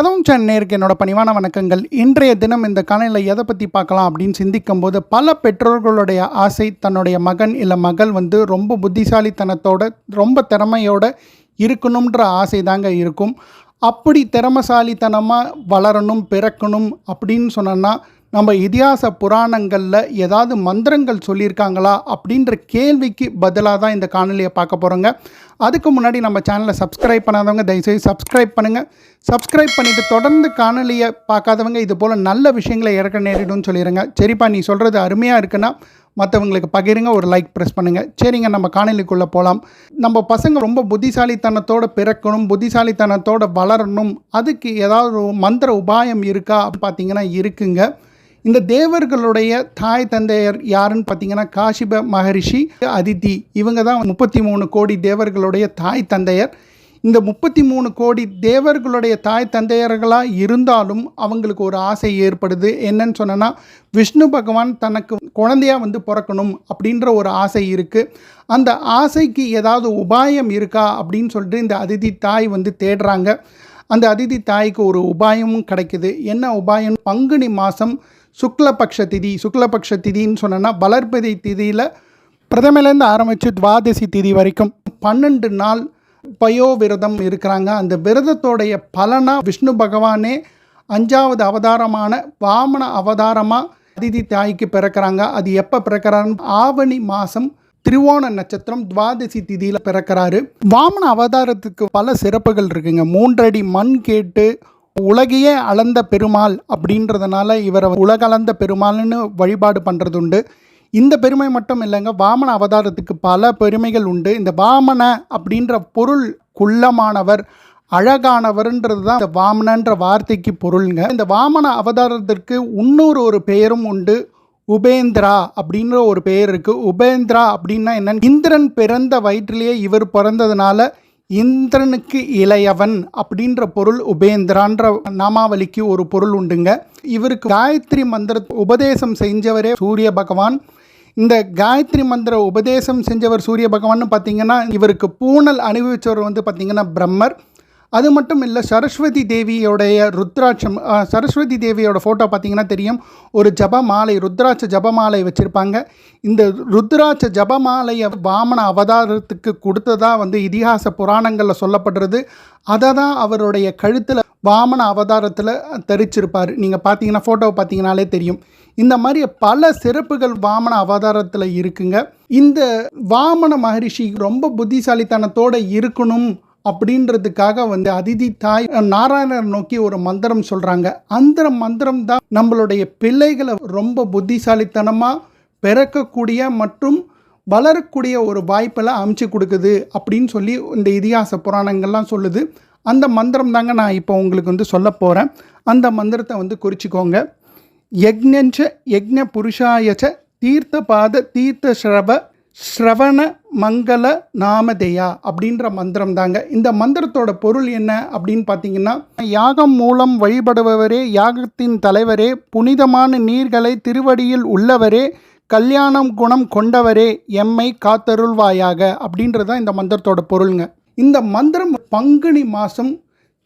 கதவும் சேனல் நேருக்கு என்னோட பணிவான வணக்கங்கள். இன்றைய தினம் இந்த காலையில் எதை பற்றி பார்க்கலாம் அப்படின்னு சிந்திக்கும் போது பல பெற்றோர்களுடைய ஆசை தன்னுடைய மகன் இல்லை மகள் வந்து ரொம்ப புத்திசாலித்தனத்தோட ரொம்ப திறமையோட இருக்கணுன்ற ஆசை தாங்க இருக்கும். அப்படி திறமசாலித்தனமாக வளரணும் பிறக்கணும் அப்படின்னு சொன்னோன்னா நம்ம இதிகாச புராணங்களில் ஏதாவது மந்திரங்கள் சொல்லியிருக்காங்களா அப்படின்ற கேள்விக்கு பதிலாக தான் இந்த காணொலியை பார்க்க போகிறோங்க அதுக்கு முன்னாடி நம்ம சேனலை சப்ஸ்கிரைப் பண்ணாதவங்க தயவுசெய்து சப்ஸ்கிரைப் பண்ணுங்கள் சப்ஸ்கிரைப் பண்ணிவிட்டு தொடர்ந்து காணொலியை பார்க்காதவங்க இது போல் நல்ல விஷயங்களை இறக்க நேரிடும்னு சொல்லிடுங்க சரிப்பா நீ சொல்கிறது அருமையாக இருக்குன்னா மற்றவங்களுக்கு பகிருங்க ஒரு லைக் ப்ரெஸ் பண்ணுங்கள் சரிங்க நம்ம காணொலிக்குள்ளே போகலாம் நம்ம பசங்க ரொம்ப புத்திசாலித்தனத்தோட பிறக்கணும் புத்திசாலித்தனத்தோட வளரணும் அதுக்கு ஏதாவது ஒரு மந்திர உபாயம் இருக்கா அப்படின்னு பார்த்தீங்கன்னா இருக்குங்க. இந்த தேவர்களுடைய தாய் தந்தையர் யாருன்னு பார்த்தீங்கன்னா காஷிப மகரிஷி அதித்தி. இவங்க தான் முப்பத்தி மூணு கோடி தேவர்களுடைய தாய் தந்தையர். இந்த முப்பத்தி மூணு கோடி தேவர்களுடைய தாய் தந்தையர்களாக இருந்தாலும் அவங்களுக்கு ஒரு ஆசை ஏற்படுது. என்னன்னு சொன்னோன்னா விஷ்ணு பகவான் தனக்கு குழந்தையாக வந்து பிறக்கணும் அப்படின்ற ஒரு ஆசை இருக்குது அந்த ஆசைக்கு ஏதாவது உபாயம் இருக்கா அப்படின்னு சொல்லிட்டு இந்த அதிதி தாய் வந்து தேடுறாங்க. அந்த அதிதி தாய்க்கு ஒரு உபாயமும் கிடைக்குது. என்ன உபாயம்? பங்குனி மாதம் சுக்லபக்ஷ திதி சுக்லபக்ஷ திதின்னு சொன்னோன்னா வளர்ப்பதி திதியில் பிரதமையிலேருந்து ஆரம்பித்து துவாதசி திதி வரைக்கும் பன்னெண்டு நாள் பயோ விரதம் இருக்கிறாங்க. அந்த விரதத்தோடைய பலனாக விஷ்ணு பகவானே அஞ்சாவது அவதாரமான வாமன அவதாரமாக அதிதி தாய்க்கு பிறக்கிறாங்க. அது எப்போ பிறக்கிறாருன்னு ஆவணி மாதம் திருவோண நட்சத்திரம் துவாதசி திதியில் பிறக்கிறாரு. வாமன அவதாரத்துக்கு பல சிறப்புகள் இருக்குங்க. மூன்றடி மண் கேட்டு உலகையே அளந்த பெருமாள் அப்படின்றதுனால இவரை உலகளந்த பெருமாள்னு வழிபாடு பண்ணுறது உண்டு இந்த பெருமை மட்டும் இல்லைங்க வாமன அவதாரத்துக்கு பல பெருமைகள் உண்டு. இந்த வாமன அப்படின்ற பொருள் குள்ளமானவர் அழகானவர்ன்றது தான் இந்த வாமனன்ற வார்த்தைக்கு பொருளுங்க. இந்த வாமன அவதாரத்திற்கு இன்னொரு ஒரு பெயரும் உண்டு. உபேந்திரா அப்படின்ற ஒரு பெயர் இருக்குது உபேந்திரா அப்படின்னா என்னன்னு இந்திரன் பிறந்த வயிற்றிலேயே இவர் பிறந்ததுனால இந்திரனுக்கு இளையவன் அப்படின்ற பொருள் உபேந்திரான்ற நாமாவளிக்கு ஒரு பொருள் உண்டுங்க. இவருக்கு காயத்ரி மந்திர உபதேசம் செஞ்சவரே சூரிய பகவான். இந்த காயத்ரி மந்திர உபதேசம் செஞ்சவர் சூரிய பகவான் பார்த்தீங்கன்னா இவருக்கு பூனல் அனுபவிச்சவர் வந்து பார்த்தீங்கன்னா பிரம்மர். அது மட்டும் இல்லை சரஸ்வதி தேவியோடைய ருத்ராட்சம் சரஸ்வதி தேவியோட ஃபோட்டோ பார்த்தீங்கன்னா தெரியும். ஒரு ஜபமாலை ருத்ராட்ச ஜபமாலை வச்சுருப்பாங்க. இந்த ருத்ராட்ச ஜபமாலையை வாமன அவதாரத்துக்கு கொடுத்ததாக வந்து இதிகாச புராணங்களில் சொல்லப்படுறது. அதை தான் அவருடைய கழுத்தில் வாமன அவதாரத்தில் தரிச்சிருப்பார். நீங்கள் பார்த்தீங்கன்னா ஃபோட்டோவை பார்த்தீங்கனாலே தெரியும். இந்த மாதிரி பல சிறப்புகள் வாமன அவதாரத்தில் இருக்குங்க. இந்த வாமன மகரிஷி ரொம்ப புத்திசாலித்தனத்தோடு இருக்கணும். அப்படின்றதுக்காக வந்து அதிதி தாய் நாராயணர் நோக்கி ஒரு மந்திரம் சொல்கிறாங்க அந்த மந்திரம் தான் நம்மளுடைய பிள்ளைகளை ரொம்ப புத்திசாலித்தனமாக பிறக்கக்கூடிய மற்றும் வளரக்கூடிய ஒரு வாய்ப்பெல்லாம் அமைச்சு கொடுக்குது அப்படின்னு சொல்லி இந்த இதிகாச புராணங்கள்லாம் சொல்லுது. அந்த மந்திரம் தாங்க நான் இப்போ உங்களுக்கு வந்து சொல்ல போகிறேன் அந்த மந்திரத்தை வந்து குறிச்சிக்கோங்க. யக்ஞஞ்ச யக்ஞ புருஷாயச்ச தீர்த்த பாத தீர்த்த ஸ்ரப ஸ்ரவண மங்கள நாமதேயா அப்படின்ற மந்திரம் தாங்க இந்த மந்திரத்தோட பொருள் என்ன அப்படின்னு பார்த்தீங்கன்னா யாகம் மூலம் வழிபடுபவரே யாகத்தின் தலைவரே புனிதமான நீர்களை திருவடியில் உள்ளவரே கல்யாணம் குணம் கொண்டவரே எம்மை காத்தருள்வாயாக அப்படின்றது தான் இந்த மந்திரத்தோட பொருளுங்க. இந்த மந்திரம் பங்குனி மாதம்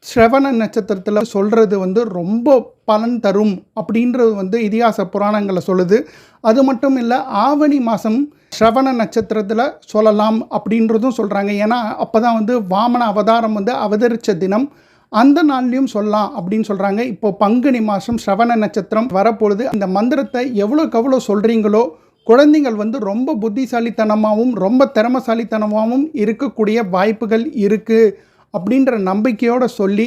ஸ்ரவண நட்சத்திரத்தில் சொல்கிறது வந்து ரொம்ப பலன் தரும் அப்படின்றது வந்து இதிகாச புராணங்களை சொல்லுது. அது மட்டும் இல்லை ஆவணி மாதம் ஸ்ரவண நட்சத்திரத்தில் சொல்லலாம் அப்படின்றதும் சொல்கிறாங்க ஏன்னா அப்போ தான் வந்து வாமன அவதாரம் வந்து அவதரித்த தினம். அந்த நாள்லையும் சொல்லலாம் அப்படின்னு சொல்கிறாங்க இப்போ பங்குனி மாதம் ஸ்ரவண நட்சத்திரம் வரப்பொழுது இந்த மந்திரத்தை எவ்வளோக்கு எவ்வளோ சொல்கிறீங்களோ குழந்தைகள் வந்து ரொம்ப புத்திசாலித்தனமாகவும் ரொம்ப திறமசாலித்தனமாகவும் இருக்கக்கூடிய வாய்ப்புகள் இருக்குது அப்படின்ற நம்பிக்கையோடு சொல்லி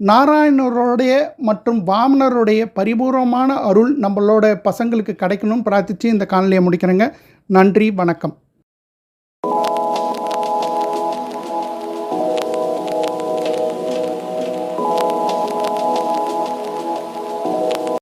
நாராயணருடைய மற்றும் வாமனருடைய பரிபூர்வமான அருள் நம்மளோட பசங்களுக்கு கிடைக்கணும்னு பிரார்த்தித்து இந்த காணொலியை முடிக்கிறேங்க. நன்றி வணக்கம்.